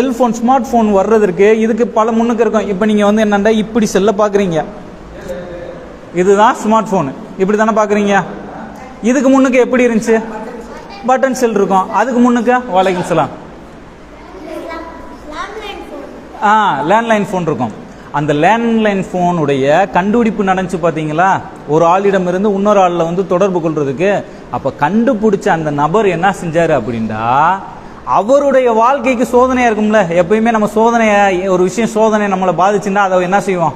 Cellphone smart phone வர்றதற்கு இதுக்கு பல முன்னுக்கு இருக்கும். இப்போ நீங்கள் வந்து என்னண்டா இப்படி செல்ல பார்க்குறீங்க இதுதான் ஸ்மார்ட் ஃபோனு இப்படி தானே பார்க்குறீங்க இதுக்கு முன்னுக்கு எப்படி இருந்துச்சு? பட்டன் செல் இருக்கும். அதுக்கு முன்னுக்கு வலைக்கும் செலாம் ஆ லேண்ட்லைன் ஃபோன் இருக்கும். அந்த லேண்ட்லைன் ஃபோனுடைய கண்டுபிடிப்பு நடந்துச்சு பார்த்தீங்களா ஒரு ஆளிடம் இருந்து இன்னொரு ஆளில் வந்து தொடர்பு கொள்றதுக்கு. அப்போ கண்டுபிடிச்ச அந்த நபர் என்ன செஞ்சார் அப்படின்னா அவருடைய வாழ்க்கைக்கு சோதனையா இருக்கும்ல. எப்பயுமே நம்ம சோதனைய ஒரு விஷயம் சோதனை நம்மளை பாதிச்சுன்னா அதை என்ன செய்வோம்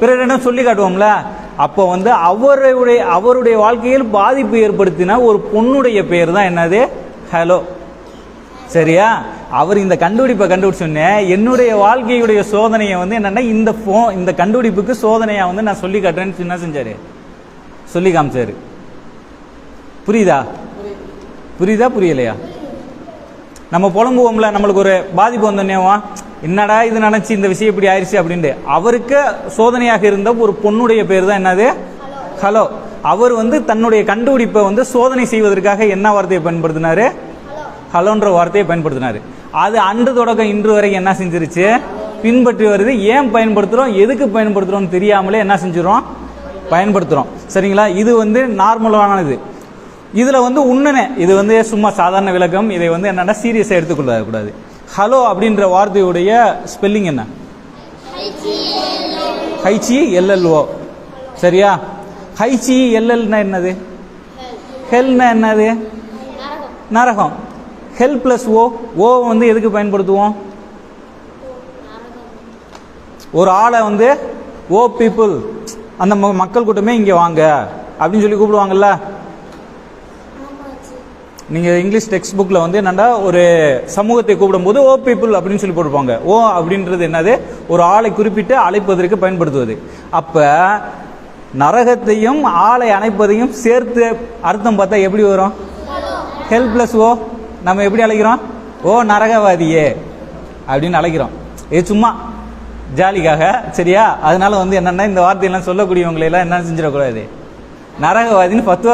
பிறரிடம் சொல்லி காட்டுவோம்ல? அப்போ வந்து அவருடைய அவருடைய வாழ்க்கையில் பாதிப்பு ஏற்படுத்தின ஒரு பொண்ணுடைய பேர் தான் என்னது? ஹலோ. சரியா? அவர் இந்த கண்டுபிடிப்பை கண்டுபிடிச்சோன்னே என்னுடைய வாழ்க்கையுடைய சோதனையை வந்து என்னன்னா இந்த ஃபோ இந்த கண்டுபிடிப்புக்கு சோதனையா வந்து நான் சொல்லி காட்டுறேன்னு என்ன செஞ்சாரு? சொல்லி காமிச்சாரு. புரியுதா? புரியுதா? புரியலையா? நம்ம புலம்புவோம்ல நம்மளுக்கு ஒரு பாதிப்பு வந்தோன்னேவா என்னடா இது நினைச்சு இந்த விஷயம் இப்படி ஆயிடுச்சு அப்படின்ட்டு. அவருக்கு சோதனையாக இருந்த ஒரு பொண்ணுடைய பேர் தான் என்னது? ஹலோ. அவர் வந்து தன்னுடைய கண்டுபிடிப்பை வந்து சோதனை செய்வதற்காக என்ன வார்த்தையை பயன்படுத்தினாரு? ஹலோன்ற வார்த்தையை பயன்படுத்தினாரு. அது அன்று தொடக்கம் இன்று வரைக்கும் என்ன செஞ்சிருச்சு? பின்பற்றி வருது. ஏன் பயன்படுத்துகிறோம் எதுக்கு பயன்படுத்துகிறோம்னு தெரியாமலே என்ன செஞ்சிரும் பயன்படுத்துகிறோம் சரிங்களா? இது வந்து நார்மலானது இதுல வந்து உண்மைனே இது வந்து சும்மா சாதாரண விளக்கம் இதை வந்து என்னன்னா சீரியஸா எடுத்துக்கொள்ள கூடாது. ஹலோ அப்படின்ற வார்த்தையுடைய ஸ்பெல்லிங் என்ன? ஹைச்சி எல்எல்ஓ சரியா? ஹைச்சி எல்எல்னா என்னது? ஹெல்னா என்னது? நரகம். ஹெல் பிளஸ் ஓ ஓ வந்து எதுக்கு பயன்படுத்துவோம்? ஒரு ஆளை வந்து ஓ பீப்புள் அந்த மக்கள் கூட்டமே இங்கே வாங்க அப்படின்னு சொல்லி கூப்பிடுவாங்கல்ல? நீங்கள் இங்கிலீஷ் டெக்ஸ்ட் புக்கில் வந்து என்னென்னா ஒரு சமூகத்தை கூப்பிடும்போது oh, ஓ பீப்புள் அப்படின்னு சொல்லி போட்டுப்பாங்க ஓ oh, அப்படின்றது என்னது? ஒரு ஆளை குறிப்பிட்டு அழைப்பதற்கு பயன்படுத்துவது. அப்போ நரகத்தையும் ஆளை அணைப்பதையும் சேர்த்து அர்த்தம் பார்த்தா எப்படி வரும்? ஹெல்ப் ஓ oh, நம்ம எப்படி அழைக்கிறோம்? ஓ நரகவாதியே அப்படின்னு அழைக்கிறோம். இது சும்மா ஜாலிக்காக சரியா? அதனால வந்து என்னென்னா இந்த வார்த்தையெல்லாம் சொல்லக்கூடியவங்களை எல்லாம் என்ன செஞ்சிடக்கூடாது. நரகவாதின்னு பத்துவா